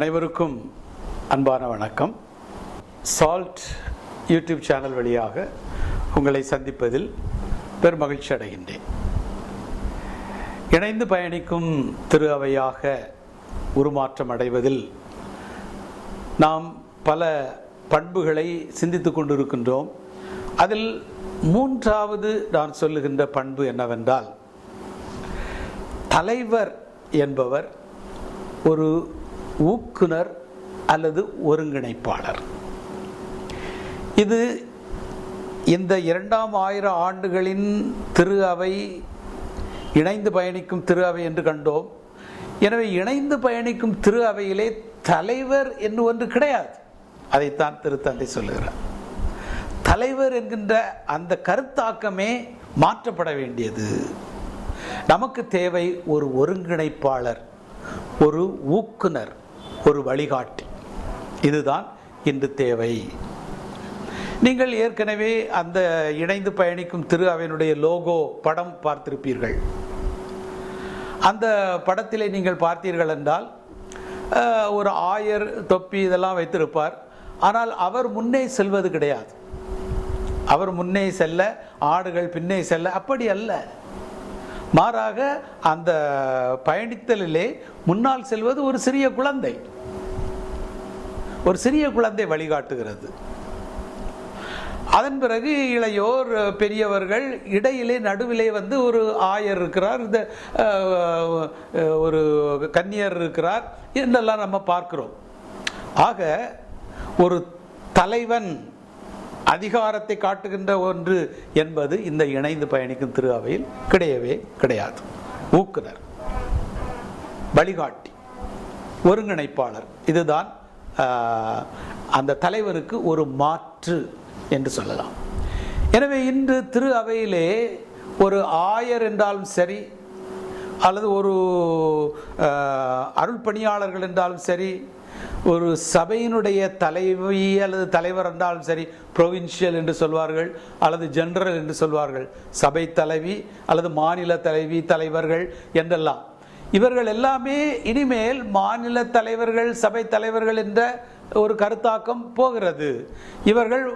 அனைவருக்கும் அன்பான வணக்கம். சால்ட் யூடியூப் சேனல் வழியாக உங்களை சந்திப்பதில் பெருமகிழ்ச்சி அடைகின்றேன். இணைந்து பயணிக்கும் திரு அவையாக உருமாற்றம் அடைவதில் நாம் பல பண்புகளை சிந்தித்து கொண்டிருக்கின்றோம். அதில் மூன்றாவது நான் சொல்லுகின்ற பண்பு என்னவென்றால் தலைவர் என்பவர் ஒரு ஊக்குனர் அல்லது ஒருங்கிணைப்பாளர். இது இந்த இரண்டாம் ஆயிரம் ஆண்டுகளின் திரு அவை இணைந்து பயணிக்கும் திரு அவை என்று கண்டோம். எனவே இணைந்து பயணிக்கும் திரு அவையிலே தலைவர் என்று ஒன்று கிடையாது. அதைத்தான் திருத்தந்தை சொல்லுகிறார். தலைவர் என்கின்ற அந்த கருத்தாக்கமே மாற்றப்பட வேண்டியது. நமக்கு தேவை ஒரு ஒருங்கிணைப்பாளர் ஒரு ஊக்குனர். ஒரு வழிகாட்டி. இதுதான் இன்று தேவை. நீங்கள் ஏற்கனவே அந்த இணைந்து பயணிக்கும் திரு அவையினுடைய லோகோ படம் பார்த்திருப்பீர்கள். அந்த படத்திலே நீங்கள் பார்த்தீர்கள் என்றால் ஒரு ஆயர் தொப்பி இதெல்லாம் வைத்திருப்பார். ஆனால் அவர் முன்னே செல்வது கிடையாது. அவர் முன்னே செல்ல ஆடுகள் பின்னே செல்ல அப்படி அல்ல. மாறாக அந்த பயணித்தலிலே முன்னால் செல்வது ஒரு சிறிய குழந்தை. ஒரு சிறிய குழந்தை வழிகாட்டுகிறது. அதன் பிறகு இளையோர் பெரியவர்கள் இடையிலே நடுவிலே வந்து ஒரு ஆயர் இருக்கிறார். இந்த ஒரு கன்னியர் இருக்கிறார். என்றெல்லாம் நம்ம பார்க்கிறோம். ஆக ஒரு தலைவன் அதிகாரத்தை காட்டுகின்ற ஒன்று என்பது இந்த இணைந்து பயணிக்கும் திரு அவையில் கிடையவே கிடையாது. ஊக்குனர் வழிகாட்டி ஒருங்கிணைப்பாளர். இதுதான் அந்த தலைவருக்கு ஒரு மாற்று என்று சொல்லலாம். எனவே இன்று திரு அவையிலே ஒரு ஆயர் என்றாலும் சரி அல்லது ஒரு அருள் பணியாளர்கள் என்றாலும் சரி ஒரு சபையினுடைய தலைவி அல்லது தலைவர் என்றாலும் சரி ப்ரொவின்ஷியல் என்று சொல்வார்கள் அல்லது ஜெனரல் என்று சொல்வார்கள் சபை தலைவி அல்லது மாநில தலைவி தலைவர்கள் என்றெல்லாம். இவர்கள் எல்லாமே இனிமேல் மாநில தலைவர்கள் சபை தலைவர்கள் என்ற ஒரு கருத்தாக்கம் போகிறது. இவர்கள்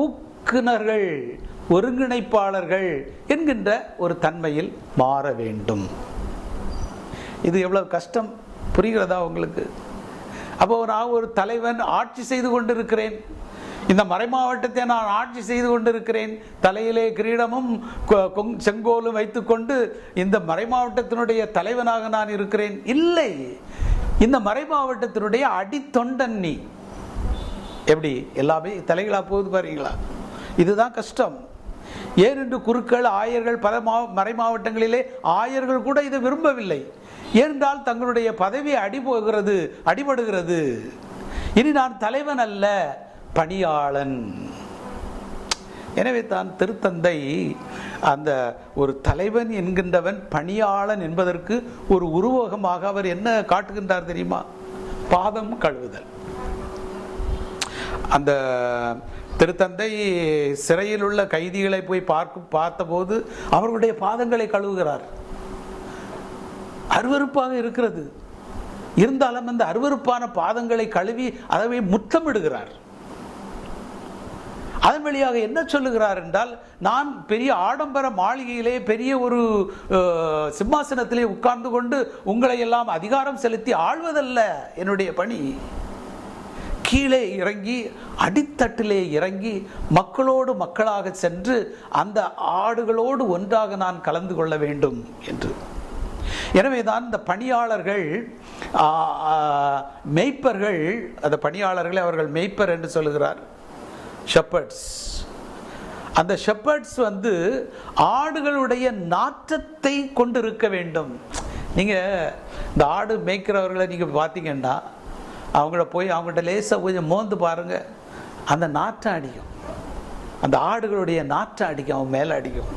ஊக்குனர்கள் ஒருங்கிணைப்பாளர்கள் என்கின்ற ஒரு தன்மையில் மாற வேண்டும். இது எவ்வளவு கஷ்டம் புரிகிறதா உங்களுக்கு? அப்போ நான் ஒரு தலைவன் ஆட்சி செய்து கொண்டிருக்கிறேன். இந்த மறைமாவட்டத்தை நான் ஆட்சி செய்து கொண்டிருக்கிறேன். தலையிலே கிரீடமும் கொ- கொங்- செங்கோலும் வைத்துக்கொண்டு இந்த மறைமாவட்டத்தினுடைய தலைவனாக நான் இருக்கிறேன். இல்லை. இந்த மறைமாவட்டத்தினுடைய அடித்தொண்டன் நீ. எப்படி? எல்லாமே தலைகளாக போகுது பாருங்களா. இதுதான் கஷ்டம். ஏனென்று குருக்கள் ஆயர்கள் பல மா மறை மாவட்டங்களிலே ஆயர்கள் கூட இதை விரும்பவில்லை. ஏனென்றால் தங்களுடைய பதவி அடிபோகிறது அடிபடுகிறது. இனி நான் தலைவன் அல்ல பணியாளன். எனவே தான் திருத்தந்தை அந்த ஒரு தலைவன் என்கின்றவன் பணியாளன் என்பதற்கு ஒரு உருவகமாக அவர் என்ன காட்டுகின்றார் தெரியுமா? பாதம் கழுவுதல். அந்த திருத்தந்தை சிறையில் உள்ள கைதிகளை போய் பார்க்கும் பார்த்தபோது அவர்களுடைய பாதங்களை கழுவுகிறார். அருவருப்பாக இருக்கிறது. இருந்தாலும் அந்த அருவருப்பான பாதங்களை கழுவி அதை முத்தமிடுகிறார். அதன் வழியாக என்ன சொல்லுகிறார் என்றால் நான் பெரிய ஆடம்பர மாளிகையிலே பெரிய ஒரு சிம்மாசனத்திலே உட்கார்ந்து கொண்டு உங்களை எல்லாம் அதிகாரம் செலுத்தி ஆள்வதல்ல என்னுடைய பணி. கீழே இறங்கி அடித்தட்டிலே இறங்கி மக்களோடு மக்களாக சென்று அந்த ஆடுகளோடு ஒன்றாக நான் கலந்து கொள்ள வேண்டும் என்று. எனவே தான் இந்த பணியாளர்கள் மெய்ப்பர்கள் அந்த பணியாளர்களை அவர்கள் மெய்ப்பர் என்று சொல்லுகிறார். ஷெப்பர்ட்ஸ் அந்த ஷெப்பர்ட்ஸ் வந்து ஆடுகளுடைய நாற்றத்தை கொண்டிருக்க வேண்டும். நீங்கள் இந்த ஆடு மேய்க்கிறவர்களை நீங்கள் பார்த்தீங்கன்னா அவங்கள போய் அவங்கள்ட்ட லேசாக கொஞ்சம் மோந்து பாருங்கள் அந்த நாற்றம் அடிக்கும். அந்த ஆடுகளுடைய நாற்றம் அடிக்கும் அவன் மேலே அடிக்கும்.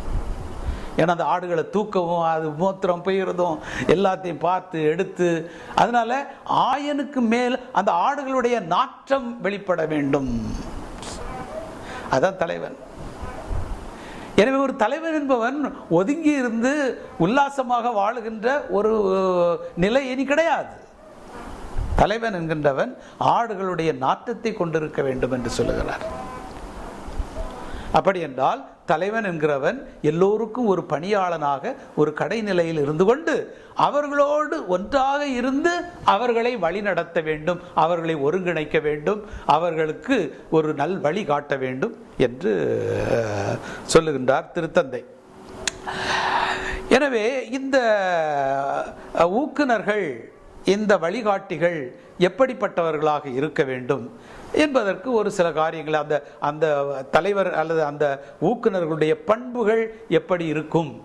ஏன்னா அந்த ஆடுகளை தூக்கவும் அது மூத்திரம் பெய்கிறதும் எல்லாத்தையும் பார்த்து எடுத்து அதனால ஆயனுக்கு மேல் அந்த ஆடுகளுடைய நாற்றம் வெளிப்பட வேண்டும். அதான் தலைவன். எனவே ஒரு தலைவன் என்பவன் ஒதுங்கி இருந்து உல்லாசமாக வாழுகின்ற ஒரு நிலை இனி கிடையாது. தலைவன் என்கின்றவன் ஆடுகளுடைய நாட்டத்தை கொண்டிருக்க வேண்டும் என்று சொல்லுகிறார். அப்படி என்றால் தலைவன் என்கிறவன் எல்லோருக்கும் ஒரு பணியாளனாக ஒரு கடைநிலையில் இருந்து கொண்டு அவர்களோடு ஒன்றாக இருந்து அவர்களை வழிநடத்த வேண்டும் அவர்களை ஒருங்கிணைக்க வேண்டும் அவர்களுக்கு ஒரு நல் வழி காட்ட வேண்டும் என்று சொல்லுகின்றார் திருத்தந்தை. எனவே இந்த ஊக்குனர்கள் இந்த வழிகாட்டிகள் எப்படிப்பட்டவர்களாக இருக்க வேண்டும்? என்பதற்கு ஒரு சில காரியங்கள் அந்த அந்த தலைவர் அல்லது அந்த ஊக்குனர்களுடைய பண்புகள் எப்படி இருக்கும்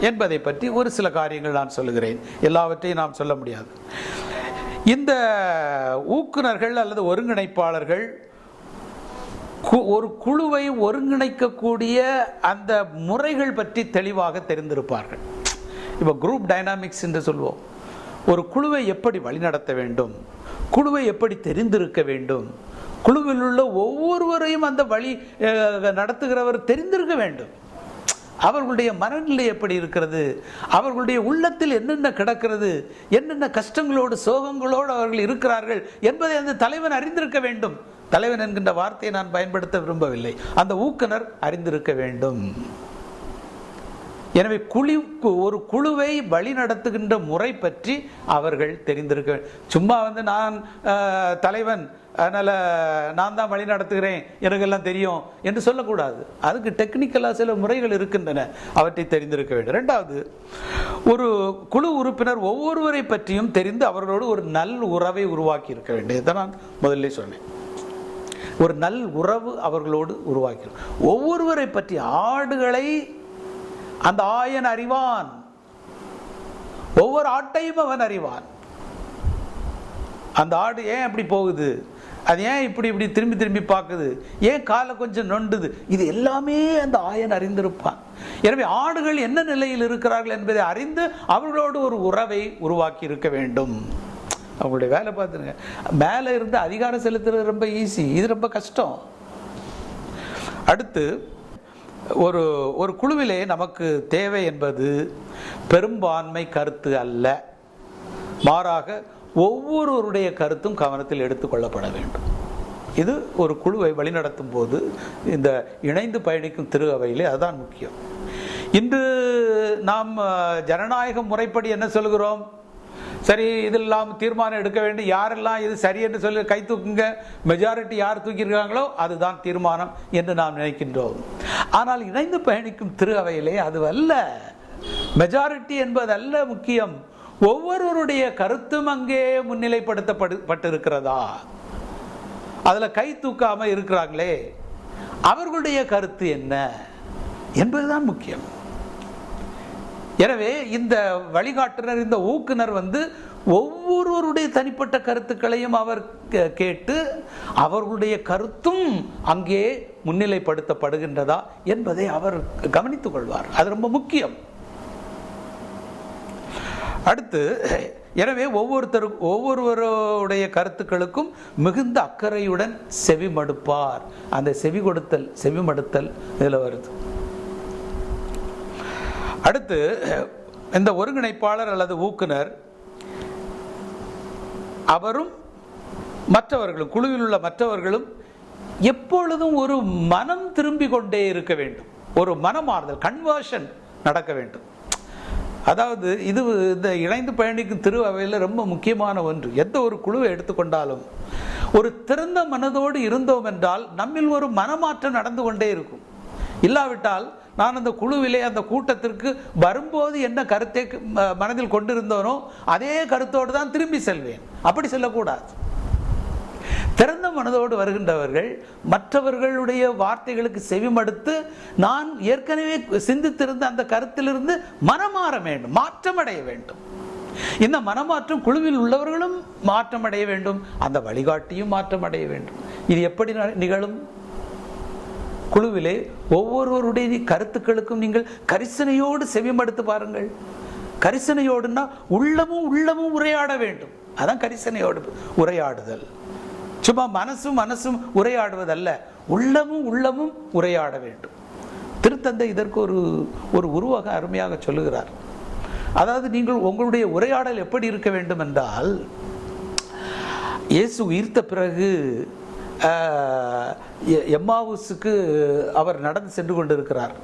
என்பதை பற்றி ஒரு சில காரியங்கள் நான் சொல்லுகிறேன். எல்லாவற்றையும் நாம் சொல்ல முடியாது. இந்த ஊக்குநர்கள் அல்லது ஒருங்கிணைப்பாளர்கள் கு- ஒரு குழுவை ஒருங்கிணைக்கக்கூடிய அந்த முறைகள் பற்றி தெளிவாக தெரிந்திருப்பார்கள். இப்போ குரூப் டைனாமிக்ஸ் என்று சொல்வோம். ஒரு குழுவை எப்படி வழிநடத்த வேண்டும்? குழுவை எப்படி தெரிந்திருக்க வேண்டும்? குழுவில் உள்ள ஒவ்வொருவரையும் அந்த வழி நடத்துகிறவர் தெரிந்திருக்க வேண்டும். அவர்களுடைய மனநிலை எப்படி இருக்கிறது? அவர்களுடைய உள்ளத்தில் என்னென்ன கிடக்கிறது? என்னென்ன கஷ்டங்களோடு சோகங்களோடு அவர்கள் இருக்கிறார்கள் என்பதை அந்த தலைவன் அறிந்திருக்க வேண்டும். தலைவன் என்கின்ற வார்த்தையை நான் பயன்படுத்த விரும்பவில்லை. அந்த ஊக்குனர் அறிந்திருக்க வேண்டும். எனவே குழு ஒரு குழுவை வழி நடத்துகின்ற முறை பற்றி அவர்கள் தெரிந்திருக்க சும்மா வந்து நான் தலைவன் அதனால் நான் தான் வழி நடத்துகிறேன் எனக்கெல்லாம் தெரியும் என்று சொல்லக்கூடாது. அதுக்கு டெக்னிக்கலாக சில முறைகள் இருக்கின்றன. அவற்றை தெரிந்திருக்க வேண்டும். ரெண்டாவது ஒரு குழு உறுப்பினர் ஒவ்வொருவரை பற்றியும் தெரிந்து அவர்களோடு ஒரு நல் உறவை உருவாக்கி இருக்க வேண்டும். இதை நான் முதல்ல சொன்னேன். ஒரு நல் உறவு அவர்களோடு உருவாக்கிறோம் ஒவ்வொருவரை பற்றி ஆடுகளை அந்த ஆயன் அறிவான். ஒவ்வொரு ஆட்டையும் அவன் அறிவான். அந்த ஆடு ஏன் அப்படி போகுது? அது ஏன் இப்படி இப்படி திரும்பி திரும்பி பார்க்குது? ஏன் காலை கொஞ்சம் நொண்டுது? இது எல்லாமே அந்த ஆயன் அறிந்திருப்பான். எனவே ஆடுகள் என்ன நிலையில் இருக்கிறார்கள் என்பதை அறிந்து அவர்களோடு ஒரு உறவை உருவாக்கி இருக்க வேண்டும். அவங்களுடைய வேலை பார்த்துருங்க. மேலே இருந்து அதிகாரம் செலுத்துறது ரொம்ப ஈஸி இது ரொம்ப கஷ்டம். அடுத்து ஒரு ஒரு குழுவிலே நமக்கு தேவை என்பது பெரும்பான்மை கருத்து அல்ல. மாறாக ஒவ்வொருவருடைய கருத்தும் கவனத்தில் எடுத்துக்கொள்ளப்பட வேண்டும். இது ஒரு குழுவை வழிநடத்தும் போது இந்த இணைந்து பயணிக்கும் திரு அவையிலே அதுதான் முக்கியம். இன்று நாம் ஜனநாயக முறைப்படி என்ன சொல்கிறோம்? சரி இதெல்லாம் தீர்மானம் எடுக்க வேண்டும். யாரெல்லாம் இது சரி என்று சொல்லி கை தூக்குங்க மெஜாரிட்டி யார் தூக்கியிருக்காங்களோ அதுதான் தீர்மானம் என்று நாம் நினைக்கின்றோம். ஆனால் இணைந்து பயணிக்கும் திரு அவையிலே அது அல்ல மெஜாரிட்டி என்பதல்ல முக்கியம். ஒவ்வொருவருடைய கருத்தும் அங்கே முன்னிலைப்படுத்தப்படு அதில் கை தூக்காமல் இருக்கிறாங்களே அவர்களுடைய கருத்து என்ன என்பதுதான் முக்கியம். எனவே இந்த வழிகாட்டுனர் இந்த ஊக்குனர் வந்து ஒவ்வொருவருடைய தனிப்பட்ட கருத்துக்களையும் அவர் கே- கேட்டு அவர்களுடைய கருத்தும் அங்கே முன்னிலைப்படுத்தப்படுகின்றதா என்பதை அவர் கவனித்துக் கொள்வார். அது ரொம்ப முக்கியம். அடுத்து எனவே ஒவ்வொருத்தருக்கும் ஒவ்வொருவருடைய கருத்துக்களுக்கும் மிகுந்த அக்கறையுடன் செவி மடுப்பார். அந்த செவி கொடுத்தல் செவி மடுத்தல் இதில் வருது. அடுத்து இந்த ஒருங்கிணைப்பாளர் அல்லது ஊக்குனர் அவரும் மற்றவர்களும் குழுவில் உள்ள மற்றவர்களும் எப்பொழுதும் ஒரு மனம் திரும்பி கொண்டே இருக்க வேண்டும். ஒரு மனமாறுதல் கன்வர்ஷன் நடக்க வேண்டும். அதாவது இது இந்த இணைந்து பயணிக்கும் திரு அவையில் ரொம்ப முக்கியமான ஒன்று. எந்த ஒரு குழுவை எடுத்துக்கொண்டாலும் ஒரு திறந்த மனதோடு இருந்தோம் என்றால் நம்மில் ஒரு மனமாற்றம் நடந்து கொண்டே இருக்கும். இல்லாவிட்டால் நான் அந்த குழுவிலே அந்த கூட்டத்திற்கு வரும்போது என்ன கருத்தை ம- மனதில் கொண்டிருந்தோனோ அதே கருத்தோடு தான் திரும்பி செல்வேன். அப்படி செல்லக்கூடாது. திறந்த மனதோடு வருகின்றவர்கள் மற்றவர்களுடைய வார்த்தைகளுக்கு செவிமடுத்து நான் ஏற்கனவே சிந்தித்திருந்த அந்த கருத்திலிருந்து மனமாற வேண்டும் மாற்றமடைய வேண்டும். இந்த மனமாற்றம் குழுவில் உள்ளவர்களும் மாற்றமடைய வேண்டும் அந்த வழிகாட்டியும் மாற்றமடைய வேண்டும். இது எப்படி ந- நிகழும்? குழுவிலே ஒவ்வொருவருடைய கருத்துக்களுக்கும் நீங்கள் கரிசனையோடு செவிமடுத்து பாருங்கள். கரிசனையோடுன்னா உள்ளமும் உள்ளமும் உரையாட வேண்டும். அதான் கரிசனையோடு உரையாடுதல். சும்மா மனசும் மனசும் உரையாடுவதல்ல. உள்ளமும் உள்ளமும் உரையாட வேண்டும். திருத்தந்தை இதற்கு ஒரு ஒரு உருவக அருமையாக சொல்லுகிறார். அதாவது நீங்கள் உங்களுடைய உரையாடல் எப்படி இருக்க வேண்டும் என்றால் இயேசு உயிர்த்த பிறகு எம்மாவுஸுக்கு அவர் நடந்து சென்று கொண்டிருக்கிறார்.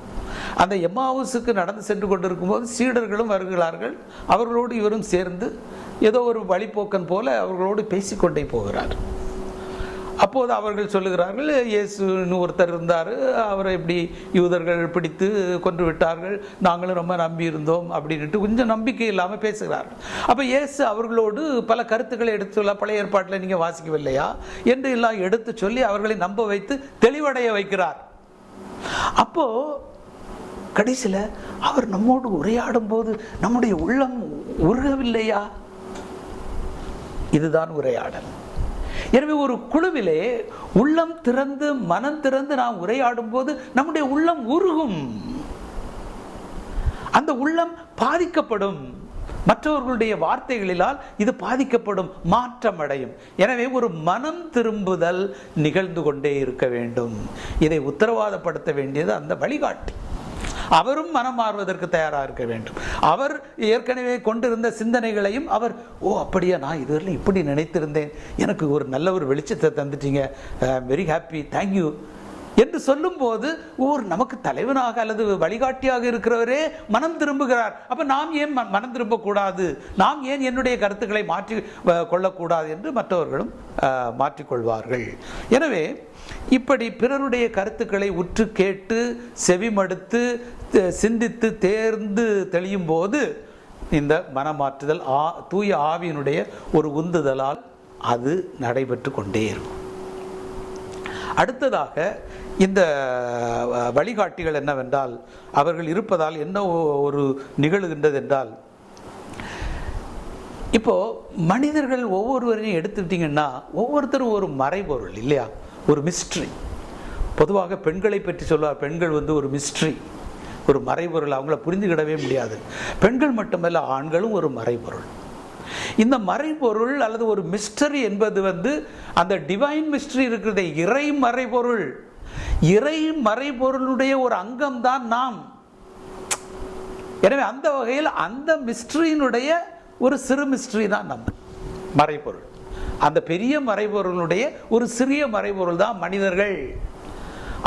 அந்த எம்மாவுஸுக்கு நடந்து சென்று கொண்டிருக்கும்போது சீடர்களும் வருகிறார்கள். அவர்களோடு இவரும் சேர்ந்து ஏதோ ஒரு வழிப்போக்கன் போல அவர்களோடு பேசிக்கொண்டே போகிறார். அப்போது அவர்கள் சொல்லுகிறார்கள் இயேசுன்னு ஒருத்தர் இருந்தார் அவரை இப்படி யூதர்கள் பிடித்து கொன்று விட்டார்கள் நாங்களும் ரொம்ப நம்பி இருந்தோம் அப்படின்ட்டு கொஞ்சம் நம்பிக்கை இல்லாமல் பேசுகிறார்கள். அப்போ இயேசு அவர்களோடு பல கருத்துக்களை எடுத்து சொல்ல பழைய ஏற்பாட்டில் நீங்கள் வாசிக்கவில்லையா? என்று எல்லாம் எடுத்து சொல்லி அவர்களை நம்ப வைத்து தெளிவடைய வைக்கிறார். அப்போது கடைசியில் அவர் நம்மோடு உரையாடும் போது நம்முடைய உள்ளம் உருகவில்லையா? இதுதான் உரையாடல். எனவே ஒரு குழுவிலே உள்ளம் திறந்து மனம் திறந்து நாம் உரையாடும் போது நம்முடைய உள்ளம் உருகும். அந்த உள்ளம் பாதிக்கப்படும். மற்றவர்களுடைய வார்த்தைகளிலால் இது பாதிக்கப்படும் மாற்றம் அடையும் எனவே ஒரு மனம் திரும்புதல் நிகழ்ந்து கொண்டே இருக்க வேண்டும். இதை உத்தரவாதப்படுத்த வேண்டியது அந்த வழிகாட்டி. அவரும் மனம் மாறுவதற்கு தயாராக இருக்க வேண்டும். அவர் ஏற்கனவே கொண்டிருந்த சிந்தனைகளையும் அவர் ஓ அப்படியா நான் இதுவரையும் இப்படி நினைத்திருந்தேன். எனக்கு ஒரு நல்ல ஒரு வெளிச்சத்தை தந்துட்டீங்க. Very happy. தேங்க்யூ என்று சொல்லும்போது ஓர் நமக்கு தலைவனாக அல்லது வழிகாட்டியாக இருக்கிறவரே மனம் திரும்புகிறார். அப்போ நாம் ஏன் ம- மனம் திரும்பக்கூடாது? நாம் ஏன் என்னுடைய கருத்துக்களை மாற்றி கொள்ளக்கூடாது என்று மற்றவர்களும் மாற்றிக்கொள்வார்கள். எனவே இப்படி பிறருடைய கருத்துக்களை உற்று கேட்டு செவிமடுத்து சிந்தித்து தேர்ந்து தெளியும் போது இந்த மனமாற்றுதல் ஆ தூய ஆவியினுடைய ஒரு உந்துதலால் அது நடைபெற்று கொண்டே இருக்கும். அடுத்ததாக இந்த வழிகாட்டிகள் என்னவென்றால் அவர்கள் இருப்பதால் என்ன ஒரு நிகழுகின்றது என்றால் இப்போ மனிதர்கள் ஒவ்வொருவரையும் எடுத்துக்கிட்டிங்கன்னா ஒவ்வொருத்தரும் ஒரு மறைபொருள் இல்லையா? ஒரு மிஸ்ட்ரி பொதுவாக பெண்களை பற்றி சொல்லுவார் பெண்கள் வந்து ஒரு மிஸ்ட்ரி ஒரு மறைபொருள் அவங்கள புரிஞ்சுக்கிடவே முடியாது. பெண்கள் மட்டுமல்ல ஆண்களும் ஒரு மறைபொருள். இந்த மறைபொருள் அல்லது ஒரு மிஸ்டரி என்பது வந்து அந்த டிவைன் மிஸ்டரி இருக்கிற இறை மறைபொருள் இறை மறைபொருளுடைய ஒரு அங்கம்தான் நாம். எனவே அந்த வகையில் அந்த மிஸ்ட்ரியினுடைய ஒரு சிறு மிஸ்ட்ரி தான் நம்ம. மறைபொருள். அந்த பெரிய மறைபொருளுடைய ஒரு சிறிய மறைபொருள் தான் மனிதர்கள்.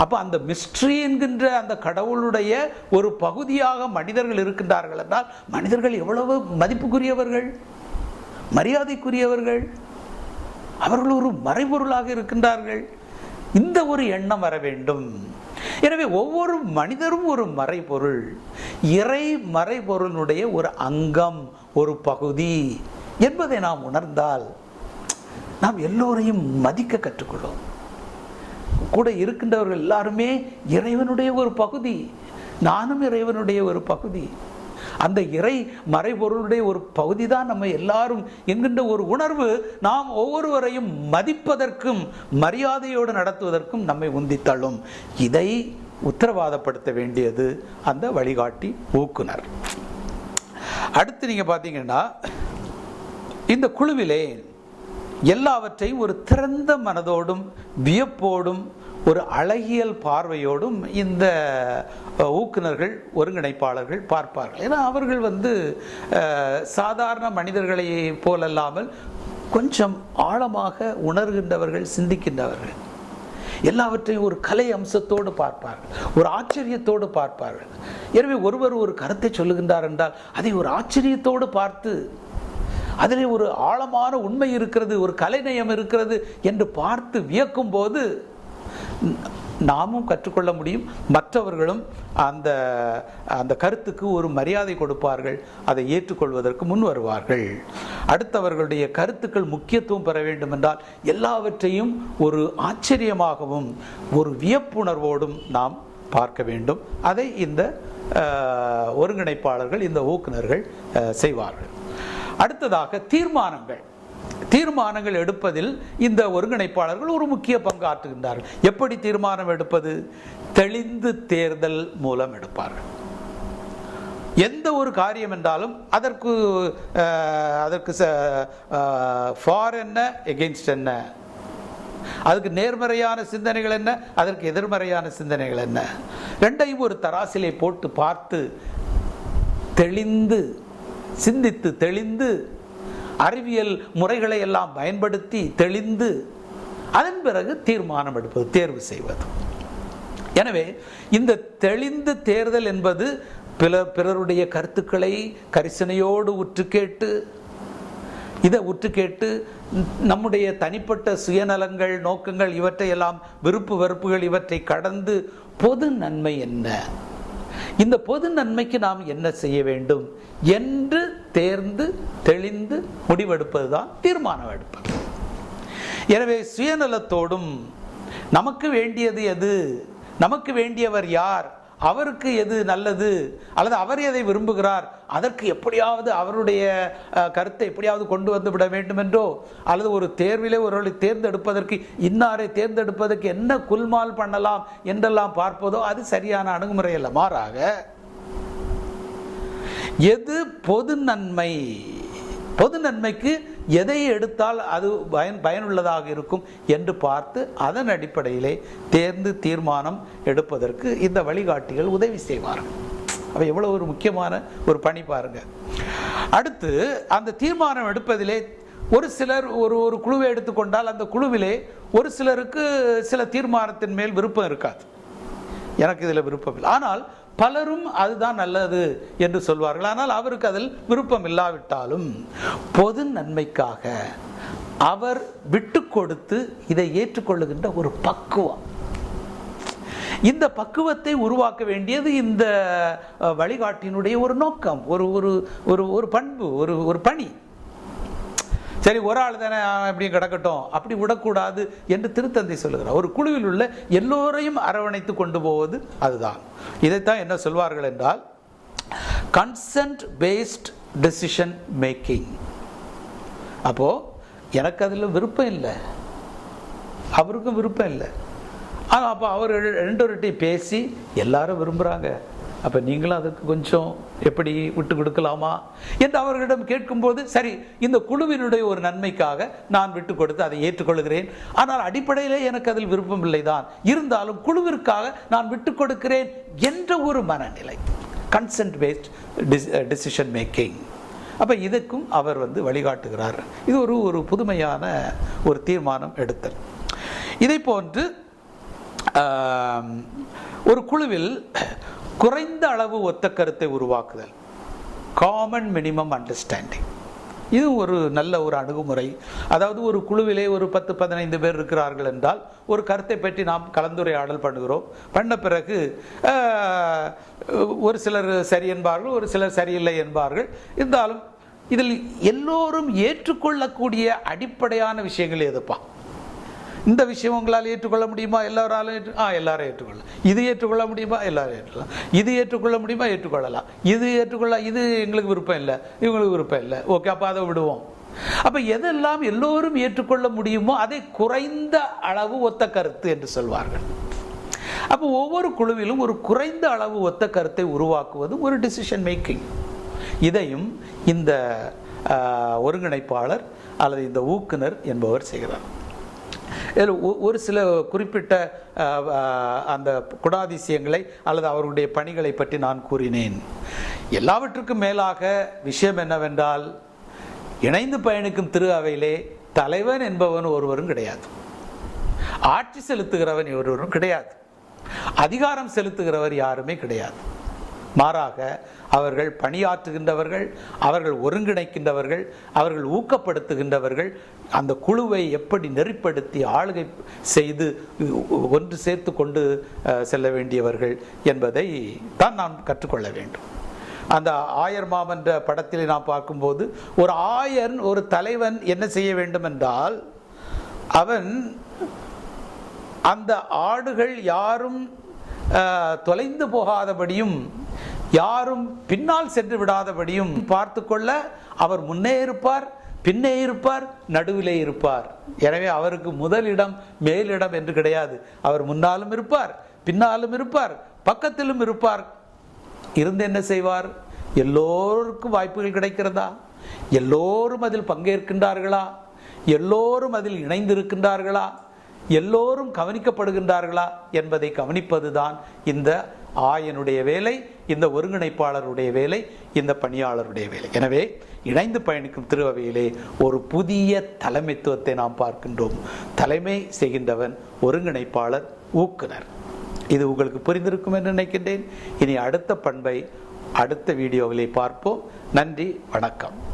அப்போ அந்த மிஸ்ட்ரி என்கின்ற அந்த கடவுளுடைய ஒரு பகுதியாக மனிதர்கள் இருக்கின்றார்கள் என்றால் மனிதர்கள் எவ்வளவு மதிப்புக்குரியவர்கள் மரியாதைக்குரியவர்கள் அவர்கள் ஒரு மறைபொருளாக இருக்கின்றார்கள். இந்த ஒரு எண்ணம் வர வேண்டும். எனவே ஒவ்வொரு மனிதரும் ஒரு மறைபொருள். இறை மறைபொருளுடைய ஒரு அங்கம் ஒரு பகுதி என்பதை நாம் உணர்ந்தால் நாம் எல்லோரையும் மதிக்க கற்றுக்கொள்வோம். கூட இருக்கின்றவர்கள் எல்லாருமே இறைவனுடைய ஒரு பகுதி நானும் இறைவனுடைய ஒரு பகுதி. அந்த இறை மறைபொருளுடைய ஒரு பகுதி தான் நம்ம எல்லாரும் என்கின்ற ஒரு உணர்வு நாம் ஒவ்வொருவரையும் மதிப்பதற்கும் மரியாதையோடு நடத்துவதற்கும் நம்மை உந்தித்தள்ளும். இதை உத்தரவாதப்படுத்த வேண்டியது அந்த வழிகாட்டி ஊக்குனர். அடுத்து நீங்க பார்த்தீங்கன்னா இந்த குழுவிலே எல்லாவற்றையும் ஒரு திறந்த மனதோடும் வியப்போடும் ஒரு அழகியல் பார்வையோடும் இந்த ஊக்குநர்கள் ஊக்குனர்கள் ஒருங்கிணைப்பாளர்கள் பார்ப்பார்கள். ஏன்னா அவர்கள் வந்து சாதாரண மனிதர்களை போலல்லாமல் கொஞ்சம் ஆழமாக உணர்கின்றவர்கள் சிந்திக்கின்றவர்கள். எல்லாவற்றையும் ஒரு கலை அம்சத்தோடு பார்ப்பார்கள். ஒரு ஆச்சரியத்தோடு பார்ப்பார்கள். எனவே ஒருவர் ஒரு கருத்தை சொல்லுகின்றார் என்றால் அதை ஒரு ஆச்சரியத்தோடு பார்த்து அதிலே ஒரு ஆழமான உண்மை இருக்கிறது ஒரு கலைநயம் இருக்கிறது என்று பார்த்து வியக்கும் போது நாமும் கற்றுக்கொள்ள முடியும். மற்றவர்களும் அந்த அந்த கருத்துக்கு ஒரு மரியாதை கொடுப்பார்கள். அதை ஏற்றுக்கொள்வதற்கு முன் வருவார்கள். அடுத்தவர்களுடைய கருத்துக்கள் முக்கியத்துவம் பெற வேண்டும் என்றால் எல்லாவற்றையும் ஒரு ஆச்சரியமாகவும் ஒரு வியப்புணர்வோடும் நாம் பார்க்க வேண்டும். அதை இந்த ஒருங்கிணைப்பாளர்கள் இந்த ஊக்குநர்கள் செய்வார்கள். அடுத்ததாக தீர்மானங்கள். தீர்மானங்கள் எடுப்பதில் இந்த ஒருங்கிணைப்பாளர்கள் ஒரு முக்கிய பங்கு ஆற்றுகின்றார்கள். எப்படி தீர்மானம் எடுப்பது? தெளிந்து தேர்தல் மூலம் எடுப்பார்கள். எந்த ஒரு காரியம் என்றாலும் அதற்கு அதற்கு ஃபார் என்ன எகெயின்ஸ்ட் என்ன? அதுக்கு நேர்மறையான சிந்தனைகள் என்ன? அதற்கு எதிர்மறையான சிந்தனைகள் என்ன? ரெண்டையும் ஒரு தராசிலை போட்டு பார்த்து தெளிந்து சிந்தித்து தெளிந்து அறிவியல் முறைகளை எல்லாம் பயன்படுத்தி தெளிந்து அதன் பிறகு தீர்மானம் எடுப்பது தேர்வு செய்வது. எனவே இந்த தெளிந்து தேர்தல் என்பது பிறர் பிறருடைய கருத்துக்களை கரிசனையோடு உற்று கேட்டு இதை உற்று கேட்டு நம்முடைய தனிப்பட்ட சுயநலங்கள் நோக்கங்கள் இவற்றையெல்லாம் விருப்பு வெறுப்புகள் இவற்றை கடந்து பொது நன்மை என்ன? இந்த பொது நன்மைக்கு நாம் என்ன செய்ய வேண்டும் என்று தேர்ந்து தெளிந்து முடிவெடுப்பதுதான் தீர்மானம் எடுப்பது எனவே சுயநலத்தோடும் நமக்கு வேண்டியது எது? நமக்கு வேண்டியவர் யார்? அவருக்கு எது நல்லது அல்லது அவர் எதை விரும்புகிறார்? அதற்கு எப்படியாவது அவருடைய கருத்தை எப்படியாவது கொண்டு வந்து விட வேண்டும் என்றோ அல்லது ஒரு தேர்விலே ஒருவரை தேர்ந்தெடுப்பதற்கு இன்னாரை தேர்ந்தெடுப்பதற்கு என்ன குல்மால் பண்ணலாம் என்றெல்லாம் பார்ப்பதோ அது சரியான அணுகுமுறை அல்ல. மாறாக எது பொது நன்மை? பொது நன்மைக்கு எதை எடுத்தால் அது பயன் பயனுள்ளதாக இருக்கும் என்று பார்த்து அதன் அடிப்படையிலே தேர்ந்து தீர்மானம் எடுப்பதற்கு இந்த வழிகாட்டிகள் உதவி செய்வார்கள். அவை எவ்வளோ ஒரு முக்கியமான ஒரு பணி பாருங்க. அடுத்து அந்த தீர்மானம் எடுப்பதிலே ஒரு சிலர் ஒரு ஒரு குழுவை எடுத்துக்கொண்டால் அந்த குழுவிலே ஒரு சிலருக்கு சில தீர்மானத்தின் மேல் விருப்பம் இருக்காது. எனக்கு இதில் விருப்பம் இல்லை. ஆனால் பலரும் அதுதான் நல்லது என்று சொல்வார்கள். ஆனால் அவருக்கு அதில் விருப்பம் இல்லாவிட்டாலும் பொது நன்மைக்காக அவர் விட்டு கொடுத்து இதை ஏற்றுக்கொள்ளுகின்ற ஒரு பக்குவம். இந்த பக்குவத்தை உருவாக்க வேண்டியது இந்த வழிகாட்டினுடைய ஒரு நோக்கம் ஒரு ஒரு ஒரு ஒரு பண்பு ஒரு ஒரு பணி. சரி ஒரு ஆள் தானே எப்படியும் கிடக்கட்டும். அப்படி விடக்கூடாது என்று திருத்தந்தை சொல்லுகிறார். ஒரு குழுவில் உள்ள எல்லோரையும் அரவணைத்து கொண்டு போவது அதுதான். இதைத்தான் என்ன சொல்வார்கள் என்றால் கன்சென்ட் பேஸ்ட் டெசிஷன் மேக்கிங் அப்போது எனக்கு அதில் விருப்பம் இல்லை. அவருக்கும் விருப்பம் இல்லை. ஆனால் அப்போ அவர் ரெண்டு ரெட்டி பேசி எல்லாரும் விரும்புகிறாங்க அப்போ நீங்களும் அதுக்கு கொஞ்சம் எப்படி விட்டு கொடுக்கலாமா என்று அவர்களிடம் கேட்கும்போது சரி இந்த குழுவினுடைய ஒரு நன்மைக்காக நான் விட்டு கொடுத்து அதை ஏற்றுக்கொள்கிறேன். ஆனால் அடிப்படையிலே எனக்கு அதில் விருப்பம் இல்லை தான் இருந்தாலும் குழுவிற்காக நான் விட்டு கொடுக்கிறேன் என்ற ஒரு மனநிலை. கன்சென்ட் பேஸ்ட் டிசிஷன் மேக்கிங் அப்போ இதுக்கும் அவர் வந்து வழிகாட்டுகிறார். இது ஒரு ஒரு புதுமையான ஒரு தீர்மானம் எடுத்தல். இதை போன்று ஒரு குழுவில் குறைந்த அளவு ஒத்த கருத்தை உருவாக்குதல். காமன் மினிமம் அண்டர்ஸ்டாண்டிங் இது ஒரு நல்ல ஒரு அணுகுமுறை. அதாவது ஒரு குழுவிலே ஒரு பத்து பதினைந்து பேர் இருக்கிறார்கள் என்றால் ஒரு கருத்தை பற்றி நாம் கலந்துரையாடல் பண்ணுகிறோம். பண்ண பிறகு ஒரு சிலர் சரி என்பார்கள் ஒரு சிலர் சரியில்லை என்பார்கள். இருந்தாலும் இதில் எல்லோரும் ஏற்றுக்கொள்ளக்கூடிய அடிப்படையான விஷயங்கள் எதுப்பா? இந்த விஷயம் உங்களால் ஏற்றுக்கொள்ள முடியுமா? எல்லாராலும் ஏற்று ஆ எல்லாரும் ஏற்றுக்கொள்ள இது ஏற்றுக்கொள்ள முடியுமா? எல்லாரும் ஏற்றுக்கலாம் இது ஏற்றுக்கொள்ள முடியுமா? ஏற்றுக்கொள்ளலாம். இது ஏற்றுக்கொள்ள இது எங்களுக்கு விருப்பம் இல்லை இவங்களுக்கு விருப்பம் இல்லை. ஓகே அப்போ அதை விடுவோம். அப்போ எதெல்லாம் எல்லோரும் ஏற்றுக்கொள்ள முடியுமோ அதை குறைந்த அளவு ஒத்த கருத்து என்று சொல்வார்கள். அப்போ ஒவ்வொரு குழுவிலும் ஒரு குறைந்த அளவு ஒத்த கருத்தை உருவாக்குவது ஒரு டிசிஷன் மேக்கிங் இதையும் இந்த ஒருங்கிணைப்பாளர் அல்லது இந்த ஊக்குனர் என்பவர் செய்கிறார். இதில் ஒரு சில குறிப்பிட்ட அந்த குடாதிசயங்களை அல்லது அவருடைய பணிகளை பற்றி நான் கூறினேன். எல்லாவற்றுக்கும் மேலாக விஷயம் என்னவென்றால் இணைந்து பயணிக்கும் திரு அவையிலே தலைவன் என்பவன் ஒருவரும் கிடையாது. ஆட்சி செலுத்துகிறவன் ஒருவரும் கிடையாது. அதிகாரம் செலுத்துகிறவர் யாருமே கிடையாது. மாறாக அவர்கள் பணியாற்றுகின்றவர்கள் அவர்கள் ஒருங்கிணைக்கின்றவர்கள் அவர்கள் ஊக்கப்படுத்துகின்றவர்கள் அந்த குழுவை எப்படி நெறிப்படுத்தி ஆளுகை செய்து ஒன்று சேர்த்து கொண்டு செல்ல வேண்டியவர்கள் என்பதை தான் நாம் கற்றுக்கொள்ள வேண்டும். அந்த ஆயர் மாமன்ற படத்தில் நாம் பார்க்கும்போது ஒரு ஆயன் ஒரு தலைவன் என்ன செய்ய வேண்டும் என்றால் அவன் அந்த ஆடுகள் யாரும் தொலைந்து போகாதபடியும் யாரும் பின்னால் சென்று விடாதபடியும் பார்த்து கொள்ள அவர் முன்னே இருப்பார் பின்னே இருப்பார் நடுவிலே இருப்பார். எனவே அவருக்கு முதலிடம் மேலிடம் என்று கிடையாது. அவர் முன்னாலும் இருப்பார் பின்னாலும் இருப்பார் பக்கத்திலும் இருப்பார். இருந்து என்ன செய்வார்? எல்லோருக்கும் வாய்ப்புகள் கிடைக்கிறதா? எல்லோரும் அதில் பங்கேற்கின்றார்களா? எல்லோரும் அதில் இணைந்திருக்கின்றார்களா? எல்லோரும் கவனிக்கப்படுகின்றார்களா என்பதை கவனிப்பதுதான் இந்த ஆயனுடைய வேலை இந்த ஒருங்கிணைப்பாளருடைய வேலை இந்த பணியாளருடைய வேலை. எனவே இணைந்து பயணிக்கும் திருவையிலே ஒரு புதிய தலைமைத்துவத்தை நாம் பார்க்கின்றோம். தலைமை செய்கின்றவன் ஒருங்கிணைப்பாளர் ஊக்குனர் இது உங்களுக்கு புரிந்திருக்கும் என்று நினைக்கின்றேன். இனி அடுத்த பண்பை அடுத்த வீடியோவிலே பார்ப்போம். நன்றி வணக்கம்.